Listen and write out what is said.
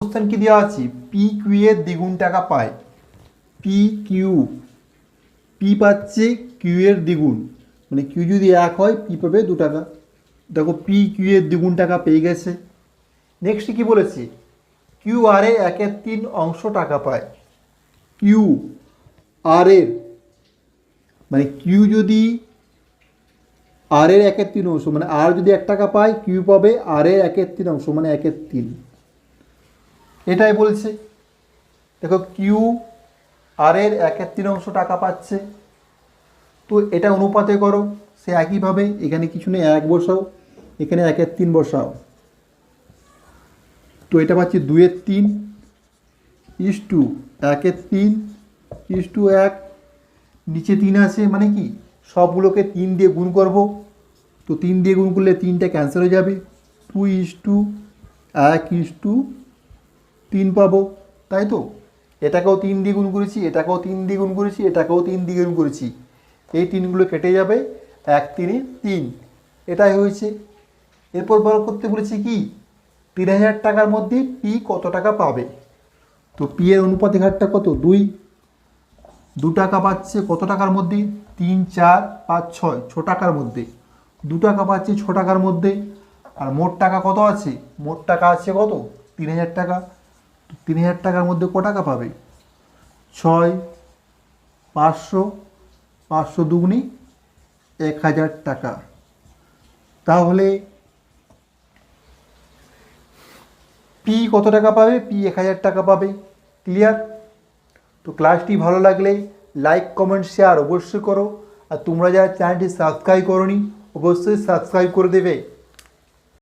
Question কি দেওয়া আছে? পি কিউ এর দ্বিগুণ টাকা পায়। পি কিউ পি পাচ্ছে কিউ এর দ্বিগুণ। মানে কিউ যদি এক হয় পি পাবে দু টাকা। দেখো পি কিউ এর দ্বিগুণ টাকা পেয়ে গেছে। নেক্সট কি বলেছে? কিউ আর এ একের তিন অংশ টাকা পায়। কিউ আর এর মানে কিউ যদি আর এর একের তিন অংশ মানে আর যদি এক টাকা পায় কিউ পাবে আর এর একের তিন অংশ মানে একের তিন। এটাই বলছে। দেখো কিউ আর এর একের তিন অংশ টাকা পাচ্ছে। তো এটা অনুপাতে করো, সে একইভাবে এখানে কিছু নেই, এক বসাও, এখানে এক একের তিন বসাও। তো এটা পাচ্ছি দুয়ের তিন ইস টু একের তিন ইস টু এক, নিচে তিন আছে মানে কি? সবগুলোকে তিন দিয়ে গুণ করব। তো তিন দিয়ে গুণ করলে তিনটা ক্যান্সেল হয়ে যাবে। টু ইস টু এক ইস টু তিন পাবো, তাই তো? এটাকেও তিন দিয়ে গুণ করেছি, এটাকেও তিন দিয়ে গুণ করেছি, এটাকেও তিন দিয়ে গুণ করেছি। এই তিনগুলো কেটে যাবে, এক, তিনে তিন। এটাই হয়েছে। এরপর বার করতে বলেছি কি? তিন হাজার টাকার মধ্যে পি কত টাকা পাবে? তো পি এর অনুপাতিক হারটা কত? দুই। দু টাকা পাচ্ছে কত টাকার মধ্যে? তিন, চার, পাঁচ, ছয়, ছ টাকার মধ্যে। দু টাকা পাচ্ছে ছ টাকার মধ্যে। আর মোট টাকা কত আছে? মোট টাকা আছে কত? তিন হাজার টাকা। তিন হাজার টাকার মধ্যে ক টাকা পাবে? ছয়, পাঁচশো পাঁচশো দুগুনি এক হাজার টাকা। তাহলে পি কত টাকা পাবে? পি এক হাজার টাকা পাবে। ক্লিয়ার তো ক্লাসটি ভালো লাগলে লাইক কমেন্ট শেয়ার অবশ্যই করো। আর তোমরা যারা চ্যানেলটি সাবস্ক্রাইব করনি, অবশ্যই সাবস্ক্রাইব করে দেবে।